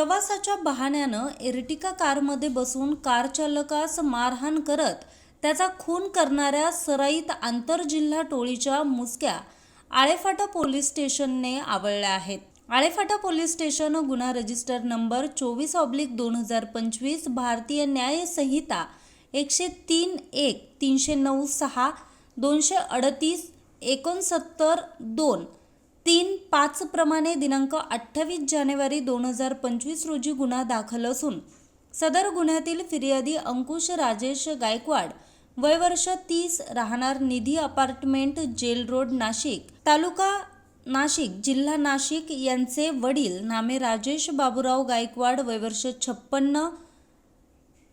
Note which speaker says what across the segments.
Speaker 1: प्रवासाच्या बहाण्यानं एर्टिका कारमध्ये बसून कार चालकास मारहाण करत त्याचा खून करणाऱ्या सराईत आंतरजिल्हा टोळीच्या मुसक्या आळेफाटा पोलीस स्टेशनने आवळल्या आहेत. आळेफाटा पोलीस स्टेशन गुन्हा रजिस्टर नंबर चोवीस ऑब्लिक दोन हजार पंचवीस भारतीय न्याय संहिता एकशे तीन एक तीनशे नऊ सहा दोनशे अडतीस एकोणसत्तर दोन तीन पाचप्रमाणे दिनांक अठ्ठावीस जानेवारी दोन हजार पंचवीस रोजी गुन्हा दाखल असून सदर गुन्ह्यातील फिर्यादी अंकुश राजेश गायकवाड वय वर्ष तीस राहणार Nidhi apartment jail road Nashik तालुका नाशिक जिल्हा नाशिक यांचे वडील नामे राजेश बाबूराव गायकवाड वय वर्ष छप्पन्न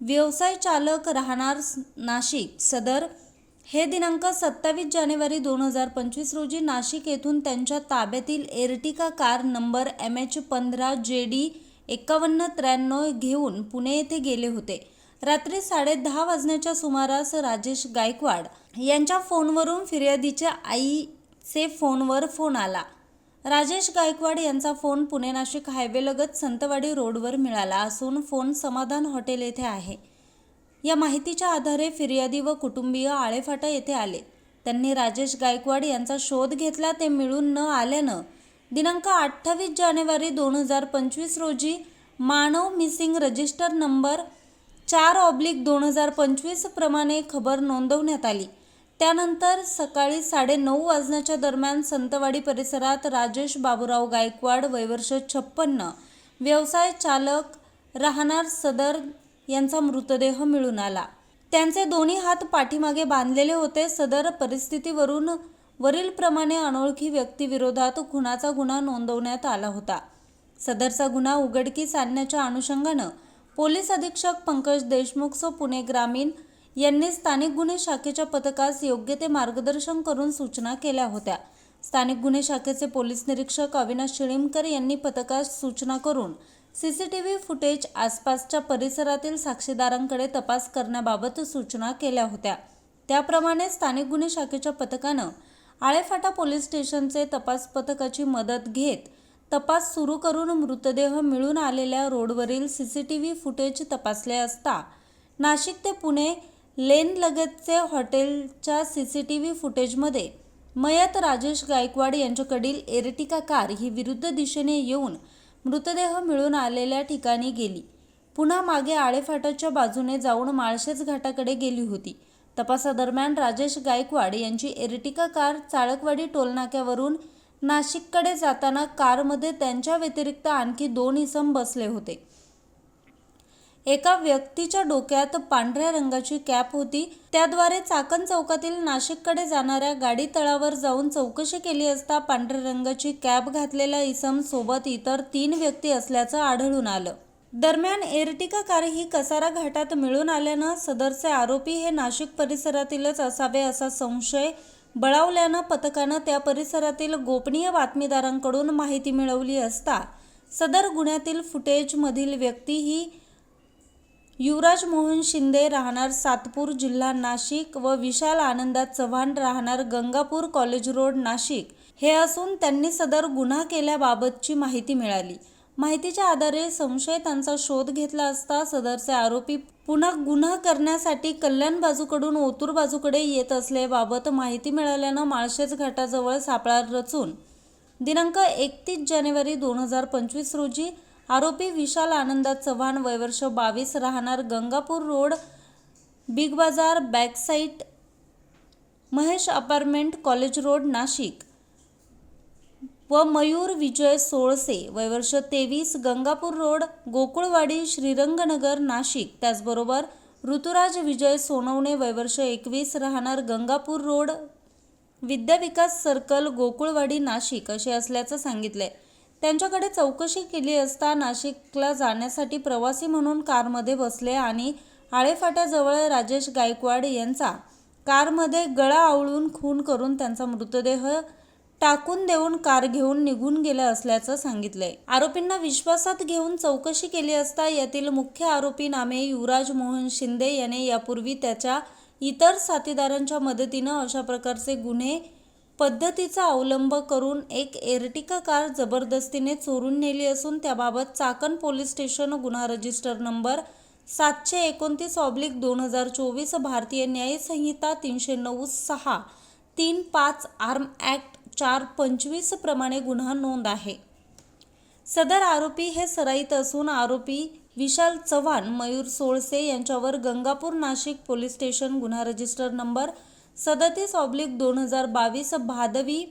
Speaker 1: व्यवसाय चालक राहणार नाशिक सदर हे दिनांक सत्तावीस जानेवारी दोन हजार पंचवीस रोजी नाशिक येथून त्यांच्या ताब्यातील Ertiga car number M H पंधरा जे डी एकावन्न त्र्याण्णव घेऊन पुणे येथे गेले होते. रात्री साडे दहा वाजण्याच्या सुमारास राजेश गायकवाड यांच्या फोनवरून फिर्यादीच्या आईचे फोनवर फोन आला. राजेश गायकवाड यांचा फोन पुणे नाशिक हायवेलगत संतवाडी रोडवर मिळाला असून फोन समाधान हॉटेल येथे आहे. या माहितीच्या आधारे फिर्यादी व कुटुंबीय आळेफाटा येथे आले. त्यांनी राजेश गायकवाड यांचा शोध घेतला ते मिळून न आल्यानं दिनांक अठ्ठावीस जानेवारी दोन हजार पंचवीस रोजी मानव मिसिंग रजिस्टर नंबर चार ऑब्लिक दोन हजार पंचवीस प्रमाणे खबर नोंदवण्यात आली. त्यानंतर सकाळी साडेनऊ वाजण्याच्या दरम्यान संतवाडी परिसरात राजेश बाबूराव गायकवाड वयवर्ष छप्पन्न व्यवसाय चालक राहणार सदर यांचा मृतदेह मिळून आला. त्यांचे दोन्ही हात पाठीमागे बांधलेले होते. सदर परिस्थितीवरून वरीलप्रमाणे अनोळखी व्यक्तीविरोधात खुनाचा गुन्हा नोंदवण्यात आला होता. सदरचा गुन्हा उघडकीस आणण्याच्या अनुषंगानं पोलीस अधीक्षक पंकज देशमुख सो पुणे ग्रामीण यांनी स्थानिक गुन्हे शाखेच्या पथकास योग्य ते मार्गदर्शन करून सूचना केल्या होत्या. स्थानिक गुन्हे शाखेचे पोलीस निरीक्षक अविनाश शिळीमकर यांनी पथकास सूचना करून सीसीटीव्ही फुटेज आसपासच्या परिसरातील साक्षीदारांकडे तपास करण्याबाबत सूचना केल्या होत्या. त्याप्रमाणे स्थानिक गुन्हे शाखेच्या पथकानं आळेफाटा पोलीस स्टेशनचे तपास पथकाची मदत घेत तपास सुरू करून मृतदेह मिळून आलेल्या रोडवरील सीसीटीव्ही फुटेज तपासले असता नाशिक ते पुणे लेन लगतचे हॉटेलच्या सीसीटीव्ही फुटेजमध्ये मयत राजेश गायकवाड यांच्याकडील एरटिका कार ही विरुद्ध दिशेने येऊन मृतदेह मिळून आलेल्या ठिकाणी गेली. पुन्हा मागे आळेफाटाच्या बाजूने जाऊन माळशेज घाटाकडे गेली होती. तपासादरम्यान राजेश गायकवाड यांची एरटिका कार चाळकवाडी टोलनाक्यावरून नाशिककडे जाताना कारमध्ये त्यांच्या व्यतिरिक्त आणखी दोन इसम बसले होते. एका व्यक्तीच्या डोक्यात पांढऱ्या रंगाची कॅप होती. त्याद्वारे चाकण चौकातील नाशिककडे जाणाऱ्या गाडी तळावर जाऊन चौकशी केली असता पांढऱ्या रंगाची कॅप घातलेल्या इसम सोबत इतर तीन व्यक्ती असल्याचं आढळून आलं. दरम्यान एर्टिका कार ही कसारा घाटात मिळून आल्यानं सदरचे आरोपी हे नाशिक परिसरातीलच असावे असा संशय बळावल्यानं पथकानं त्या परिसरातील गोपनीय बातमीदारांकडून माहिती मिळवली असता सदर गुन्ह्यातील फुटेजमधील व्यक्ती ही युवराज मोहन शिंदे राहणार सातपूर जिल्हा नाशिक व विशाल आनंदात चव्हाण राहणार गंगापूर कॉलेज रोड नाशिक. हे असून त्यांनी सदर गुन्हा केल्याबाबतची माहिती मिळाली. माहितीच्या आधारे संशयितांचा शोध घेतला असता सदरचे आरोपी पुन्हा गुन्हा करण्यासाठी कल्याण बाजूकडून ओतूर बाजूकडे येत असल्याबाबत माहिती मिळाल्यानं माळशेज घाटाजवळ सापळा रचून दिनांक एकतीस जानेवारी दोन हजार पंचवीस रोजी आरोपी विशाल आनंद चव्हाण वयवर्ष बावीस राहणार Gangapur road Big Bazaar backside Mahesh apartment college road Nashik. व मयूर विजय सोळसे वयवर्ष तेवीस गंगापूर रोड गोकुळवाडी श्रीरंगनगर नाशिक. त्याचबरोबर ऋतुराज विजय सोनवणे वयवर्ष एकवीस राहणार गंगापूर रोड विद्याविकास सर्कल गोकुळवाडी नाशिक असे असल्याचं सांगितले त्यांच्याकडे चौकशी केली असता नाशिकला जाण्यासाठी प्रवासी म्हणून कारमध्ये बसले आणि आळेफाट्याजवळ राजेश गायकवाड यांचा कारमध्ये गळा आवळून खून करून त्यांचा मृतदेह टाकून देऊन कार घेऊन निघून गेला असल्याचं सांगितलंय. आरोपींना विश्वासात घेऊन चौकशी केली असता यातील मुख्य आरोपी नामे युवराज मोहन शिंदे याने यापूर्वी त्याच्या इतर साथीदारांच्या मदतीनं अशा प्रकारचे गुन्हे पद्धतीचा अवलंब करून एक एर्टिका कार जबरदस्तीने चोरून नेली असून त्याबाबत चाकण पोलीस स्टेशन गुन्हा रजिस्टर नंबर सातशे एकोणतीस ऑब्लिक दोन हजार चोवीस भारतीय न्यायसंहिता तीनशे नऊ सहा तीन पाच आर्म ॲक्ट चार पंचवीस प्रमाणे गुन्हा नोंद आहे. सदर आरोपी हे सराईत असून आरोपी विशाल चव्हाण मयूर सोळसे यांच्यावर गंगापूर नाशिक पोलीस स्टेशन गुन्हा रजिस्टर नंबर सदतीस ऑब्लिक दोन हजार बावीस भादवी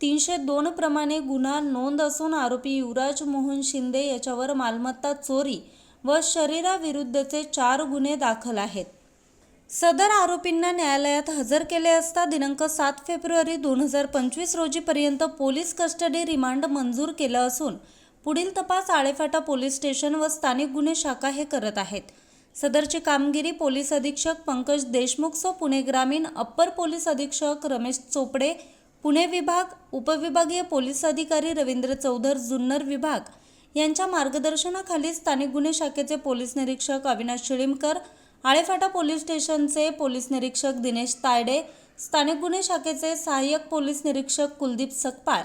Speaker 1: तीनशे दोन प्रमाणे गुन्हा नोंद असून आरोपी युवराज मोहन शिंदे याच्यावर मालमत्ता चोरी व शरीराविरुद्धचे चार गुन्हे दाखल आहेत. सदर आरोपींना न्यायालयात हजर केले असता दिनांक सात फेब्रुवारी दोन हजार पंचवीस रोजीपर्यंत पोलीस कस्टडी रिमांड मंजूर केलं असून पुढील तपास आळेफाटा पोलीस स्टेशन व स्थानिक गुन्हे शाखा हे करत आहेत. सदरची कामगिरी पोलीस अधीक्षक पंकज देशमुख सो पुणे ग्रामीण अप्पर पोलीस अधीक्षक रमेश चोपडे पुणे विभाग उपविभागीय पोलीस अधिकारी रवींद्र चौधर जुन्नर विभाग. यांच्या मार्गदर्शनाखाली स्थानिक गुन्हे शाखेचे पोलीस निरीक्षक अविनाश शिळीमकर आळेफाटा पोलीस स्टेशनचे पोलीस निरीक्षक दिनेश तायडे स्थानिक गुन्हे शाखेचे सहाय्यक पोलीस निरीक्षक Kuldeep Sakpal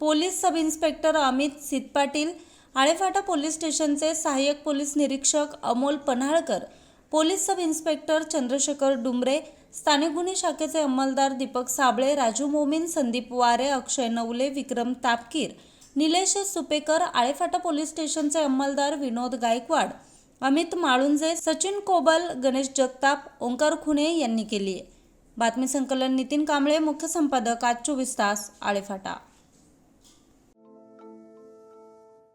Speaker 1: police sub inspector Amit Sitpatil Alephata police स्टेशनचे सहाय्यक पोलीस निरीक्षक Amol Panhalkar police sub inspector Chandrashekhar Dumre स्थानिक गुन्हे शाखेचे अंमलदार दीपक साबळे राजू मोमीन संदीप वारे अक्षय नवले विक्रम तापकीर निलेश सुपेकर आळेफाटा पोलीस स्टेशनचे अंमलदार विनोद गायकवाड अमित माळुंजे सचिन कोबल गणेश जगताप ओंकार खुने यांनी केली आहे. बातमी संकलन नितीन कांबळे मुख्य संपादक आज चोवीस तास आळेफाटा.